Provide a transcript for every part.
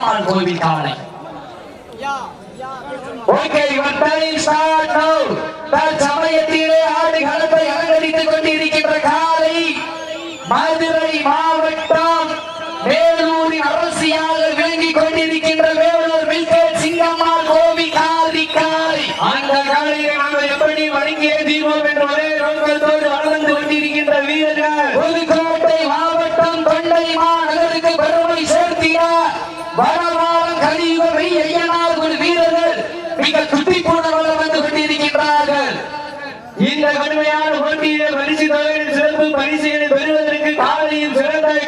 பெருமாள் கோவில் காலை okay your time start நவ தற்சமயத்திலே ஆடு களத்தை அலங்கரித்துக் கொண்டிருக்கின்ற காலை மதுரை மாவட்டம் வேலூரின் அரசியாக விளங்கிக் கொண்டிருக்கின்ற வேலூர் வில்கேட் சிங்கம்மா கோவி காரி காலை. அந்த காலையை நாங்கள் எப்படி வணங்கிய தீர்வோம் என்று ஒரே நோக்கத்தோடு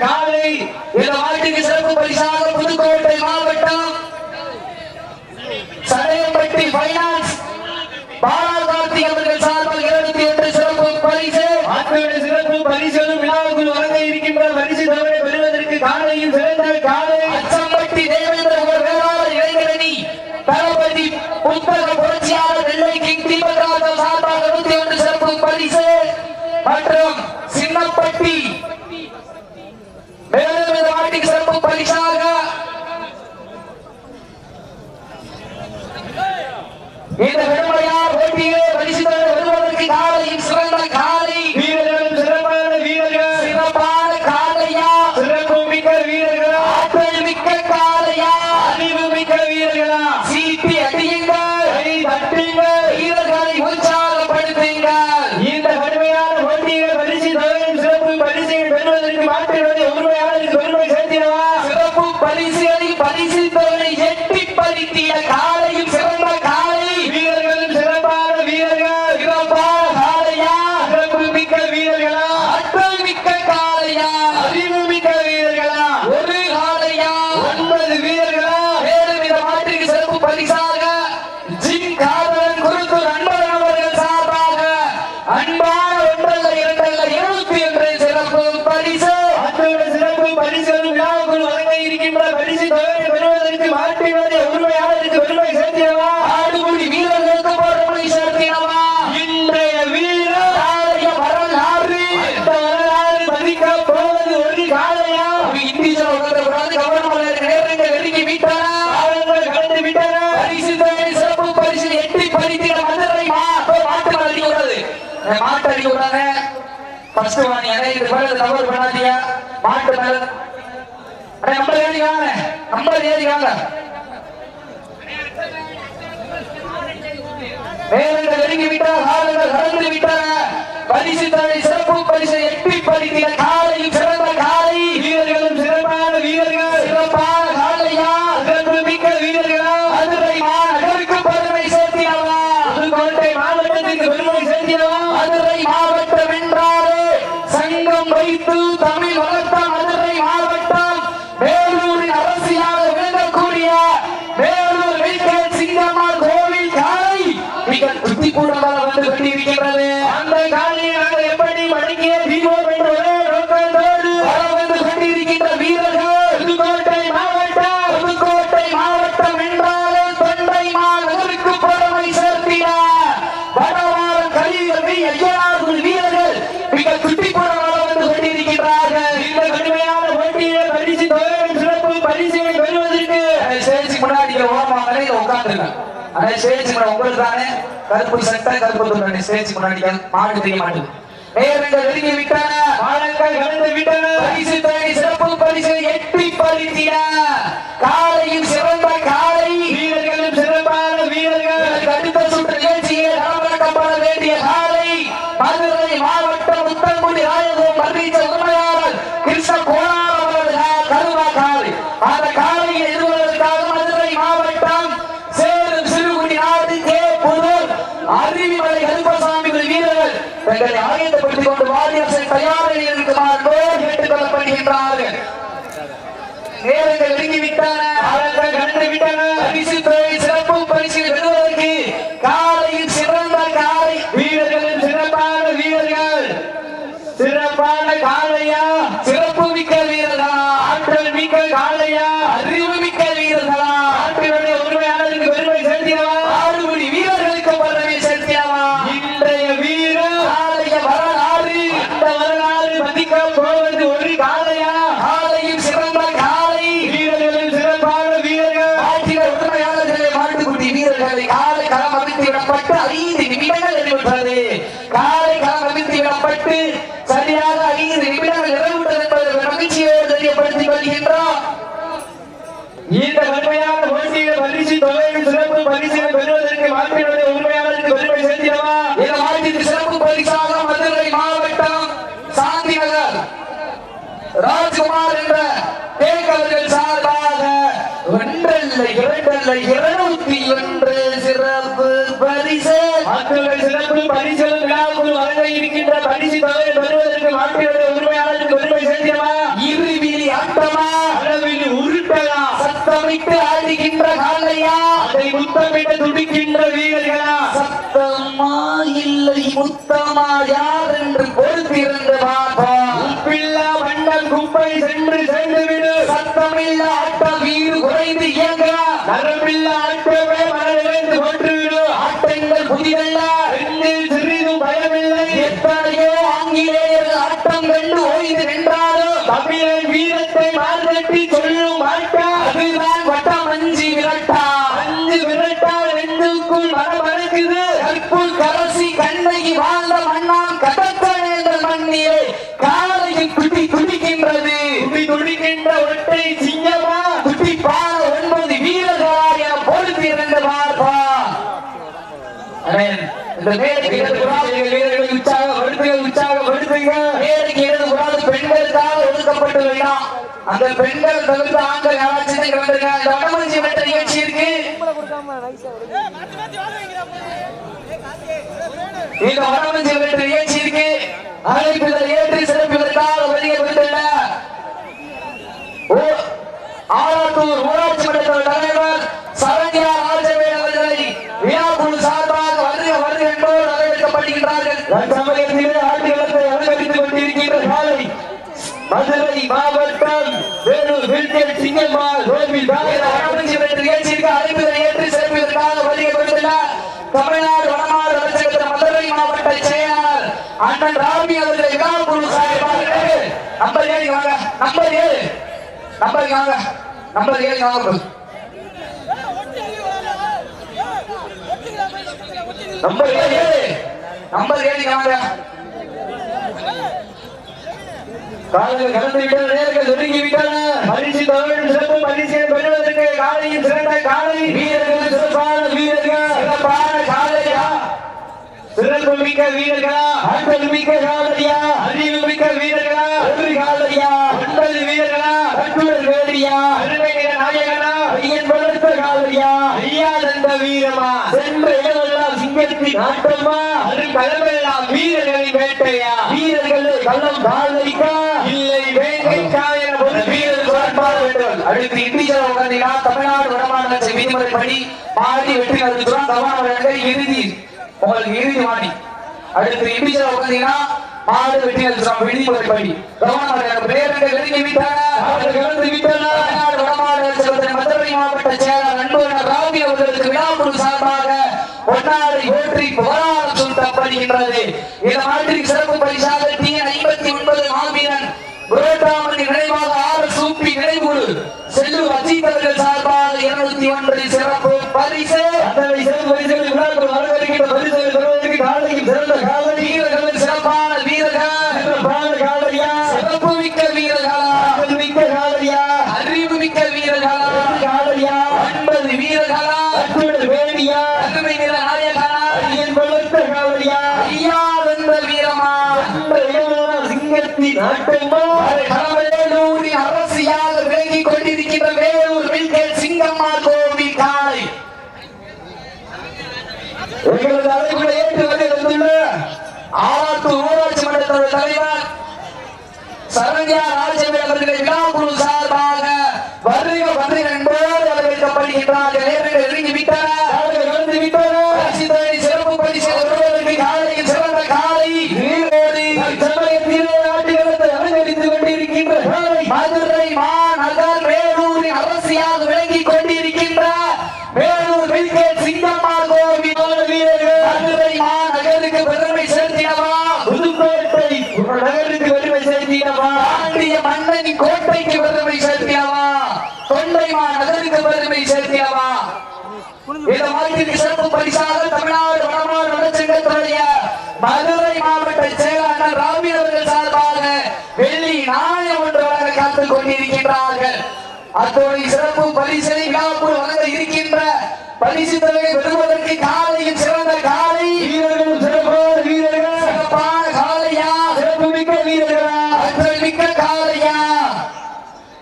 காலை இந்த ஆண்டுக்கு சிறப்பு பரிசாக புதுக்கோட்டை மாவட்டம் சடையம்பட்டி பைனான்ஸ் பாலா கார்த்தி அவர்கள் சார்பால் இருபத்தி எட்டு சிறப்பு பரிசு. ஆட்களுடைய சிறப்பு பரிசுகளும் விழாவுக்குள் வழங்க இருக்கின்ற பரிசு தவறை பெறுவதற்கு காலையில் சிறந்த காலை. அச்சம்பட்டி தேவேந்திர வேளாளர் இளைஞரணி தளபதி புத்தக புரட்சியாளர் பரிசுகளில் பரிசில் பெறலை எட்டி பறித்திட மாட்டை அடிக்க விடாத ஃபர்ஸ்ட் வாங்க இது மேல தவறு பண்ணாதீங்க. மாட்டு மேல. அட நம்ம ஏறி வாங்க. நம்ம ஏறி வாங்க. நேரங்கள் நெருங்கி விட்டார் ஆளுநர் நடந்து விட்டார் பரிசு தலைவர் ஸ்டேஜ் உங்களுக்கு தானே? கருப்பு சட்டை கருப்பு துண்டை ஸ்டேஜ் முன்னாடி மாடு தெரிய மாட்டேங்குது. நேரங்கள் நெருங்கி விட்டன. காலங்கள் கடந்து விட்டன. பரிசு தேடி சிறப்பு பரிசு எட்டி பறித்தின காலையும் சிறந்த காலை. வீரர்களும் சிறப்பான வீரர்கள். அடுத்த சுற்று நிகழ்ச்சியை நடவடிக்கப்பட வேண்டிய காலை. மதுரை மாவட்டம் முத்தங்குடி ராயகோ மர்மீச்ச உரிமையாளர் கிருஷ்ண ஆயுதப்படுத்திக் கொண்டு வாரியர்கள் தயாரில் இருக்குமாறு நோய் கேட்டுக் கொள்ளப்படுகின்றார்கள் நேரங்கள் நெருங்கிவிட்டன அவர்கள் கண்டு விட்ட போவது ஒன்று காலையா? காலையும் சிறந்த காலை. வீரர்களில் சிறப்பான வீரர்கள். ஆட்சியில் ஒற்றுமையாளர்களை வாழ்ந்து கூட்டி வீரர்களை காலை களம் அமைத்து விடப்பட்டு ஐந்து நிமிடங்கள் நிறைவுற்றது காலை பரிசு பெறுவதற்கு வாழ்க்கையுடைய உண்மையாளருக்கு பெருமை சேர்த்திடவா? இந்த வாழ்க்கைக்கு சிறப்பு பரிசா ராஜ்குமார் என்ற தேக் அவர்கள் சார்பாக ஒன்றல்ல இரண்டல்ல இருநூத்தி ஒன்று சிறப்பு பரிசு. மக்களுடைய சிறப்பு பரிசுகளும் விழாவுக்குள் வழங்க இருக்கின்ற பரிசு தொகையை பெறுவதற்கு மாட்டினுடைய உரிமையாளருக்கு பெருமை சேர்த்திடவா இருவிழி ஆட்டமா அளவில் உருட்டலா? சத்தமிட்டு ஆடுகின்ற காலையா அதை முத்தமிட்டு துடிக்கின்ற வீரர்களா? சத்தமா இல்லை முத்தமா? யார் என்று பொறுத்திருந்து பார்ப்போம் உப்பில்லா வண்ணம் குப்பை சென்று சென்று விடு சத்தமில்ல ஆட்ட வீடு குறைந்து இயங்க. நரமில்ல ஆட்டமே துடிக்கின்றது. துடி துடிக்கின்ற ஒற்றை சிங்கமா? குட்டி பால ஒன்பது வீரர்களாய் என பொறுத்து இருந்து பார்ப்பா. இந்த மேடைக்கு வீரர்களை உற்சாகப்படுத்துங்க உற்சாகப்படுத்துங்க மேடைக்கு இடது புறாது பெண்களுக்காக ஒதுக்கப்பட்டு வேண்டாம் அந்த பெண்கள் தவிர்த்து ஆண்கள் யாராச்சும் இங்க வந்துருங்க இந்த வடமஞ்சி வெட்ட நிகழ்ச்சி இருக்கு. இந்த வடமஞ்சி வெட்ட நிகழ்ச்சி இருக்கு. அழைப்புகள் ஏற்றி வந்துள்ள ஓ- ஆலாத்தூர் ஊராட்சி மன்ற தலைவர் சரண்யா ராஜவேல் அவர்களை விழாக்குழு சார்பாக வருக வருக என்போர் வரவேற்கப்படுகின்றார்கள். தற்சமயத்திலே ஆட்டுகளத்தை அலங்கரித்துக் கொண்டிருக்கின்ற காலை மதுரை மாவட்டம் வேலூர் வில்கேட் சிங்கம்மா கோவில் நிகழ்ச்சிக்கு அழைப்புகள் ஏற்றி சிறப்பிற்காக வருகை வந்துள்ள தமிழ்நாடு வடமாறு அமைச்சகத்தின் மதுரை மாவட்ட செயலாளர் அண்ணன் ராமி அவர்களை விழாக்குழு சார்பாக நம்பர் ஏழு வாங்க. நம்பர் ஏழு நம்பர் வாங்க. நம்பர் ஏழு வாங்க நம்பர் ஏழு நம்பர் ஏழு வாங்க. காலையில் கலந்து விட்டால் நேர்கள் நெருங்கி விட்டன. பரிசு தமிழ் சிறப்பு பரிசு பெறுவதற்கு காலையில் சிறந்த காலை. வீரர்கள் சிறப்பான வீரர்கள். சிறப்பான காலையா சிறப்பு மிக்க வீரர்களா? ஆற்றல் மிக்க காலையா அறிவு மிக்க வீரர்களா? ஒரு காலையா ஒன்பது வீரர்களா? கட்டுடல் வேடியா அருமை நிற நாயகனா? ஐயன் வளர்த்த காலையா ஐயாதந்த வீரமா? சென்ற இடமெல்லாம் சிங்கத்தின் ஆட்டமா அருங்கலமெல்லாம் வீரர்களின் வேட்டையா? வீரர்கள் கள்ளம் காலைக்கா இல்லை வேங்கை காயன ஒரு வீரர் பார்ப்பார் வேண்டும். அடுத்து இண்டிஜுவல் உட்காந்தீங்கன்னா தமிழ்நாடு வடமாநில விதிமுறைப்படி பாடி வெற்றி அறிவிச்சுலாம் கவனம் இறுதி உங்களுக்கு இறுதி வாணி. அடுத்து இண்டிஜுவல் உட்காந்தீங்கன்னா மாடு வெற்றி அறிவிச்சுலாம் விதிமுறைப்படி கவனம் பேரங்கள் எழுதி விட்டாங்க அவர்கள் கலந்து விட்டன தமிழ்நாடு வடமாநில மதுரை மாவட்ட செயலர் அன்புடன் ராவி அவர்களுக்கு விழாக்குழு சார்பாக பொன்னாடை ஏற்றி போராடம் சுட்டப்படுகின்றது இந்த மாட்டிற்கு சிறப்பு பரிசாக டி ஐம்பத்தி ஒன்பது மாவீரன் புரோட்டாமணி நினைவாக ஆறு சூப்பி நினைவுறு செல்லு அஜித் அவர்கள் சார்பாக இருநூத்தி ஒன்று சிறப்பு பரிசு அத்தனை சிறப்பு பரிசுகளை விழாக்கள் வரவேற்கின்ற பரிசுகளை பெறுவதற்கு காலையில் சிறந்த காலை வீரர்கள் சிறப்பான வீரர்கள். சிறப்பான காலையா சிறப்பு மிக்க வீரர்களா? மிக்க காலையா அறிவு மிக்க வீரர்களா? காலையா ஒன்பது வீரர்களா? கட்டுடல் வேடியா அருமை நிற நாயகனா? ஐயன் வளர்த்த காலையா ஐயா வென்ற வீரமா? அந்த சிங்கத்தின் அரசியாக விலகிக் கொண்டிருக்கின்ற வேலூர் வில்கேட் சிங்கம்மா கோவில் காலை எங்களது அழைப்புகளை ஏற்று வருகை வந்துள்ள ஊராட்சி மன்றத்தினுடைய தலைவர் சரண்யா ராஜவேல் அவர்களை விழா குழு வருக வருக என்போடு வரவேற்கப்படுகின்றார்கள் நேரில் நெருங்கி விட்டனர் காலையில் கலந்து விட்டன பரிசுத்தொகை சிறப்பு பரிசு ஒருவருக்கு காலையில் சிறந்த காலை வீரோடு சமயத்திலே ஆட்டுகளத்தை அலங்கரித்துக் கொண்டிருக்கின்ற காலை மதுரை மாநகர் வேலூரின் அரசியாக விளங்கிக் கொண்டிருக்கின்ற வேலூர் வில்கேட் சிங்கம்மா கோவில் வீரர்கள் மதுரை மாநகருக்கு பெருமை சேர்த்தினவா புதுக்கோட்டை நகருக்கு வலிமை சேர்த்தீனவா பாண்டிய மன்னனின் கோட்டைக்கு பெருமை சேர்த்தினவா தொண்டை மாநகருக்கு பெருமை சேர்த்தினவா வாழ்க்கைக்கு சிறப்பு பரிசாக தமிழ்நாடு வடமாடு வளர்ச்சிங்கத்துடைய மதுரை மாவட்ட செயலாளர் ராவி அவர்கள் சார்பாக வெள்ளி நாணயம் ஒன்று வழங்க காத்துக் கொண்டிருக்கின்றார்கள். அத்தோடு சிறப்பு பரிசு பரிசு தொகையை பெறுவதற்கு காலையில் சிறந்த காலை வீரர்களும் சிறப்பான வீரர்கள்? சிறப்பான காலையா? சிறப்புமிக்க வீரர்களா? ஆற்றல் மிக்க காலையா?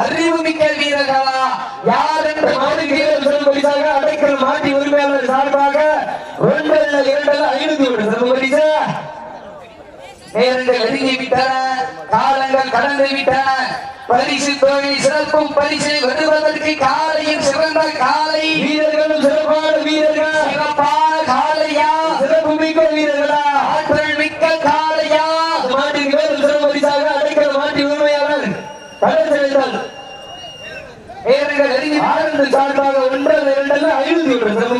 அறிவு மிக்க வீரர்களா? யார் என்று மாடு வீரர் சிறப்பு பரிசாக அடைக்கல் மாட்டி உரிமையாளர் சார்பாக ஐநூத்தி ஒன்று சிறப்பு பரிசு நேரங்கள் நெருங்கி விட்டன காலங்கள் கடந்து விட்டன. பரிசு தொகை சிறப்பும் பரிசை வெறுவதற்கு காலையில் சிறந்த காலை. வீரர்களும் சிறப்பான வீரர்கள். சிறப்பான காலையா? சிறப்புமிக்க வீரர்களா? ஆற்றல் மிக்க காலையா? மாட்டின் மேலும் சிறப்பு பரிசாக அடைக்கல் மாட்டி உரிமையாளர் கடல் செலுத்தல் நேரங்கள் நெருங்கி. ஆனந்த் சார்பாக ஒன்றல்ல இரண்டல்ல ஐநூத்தி ஒன்று சிறப்பு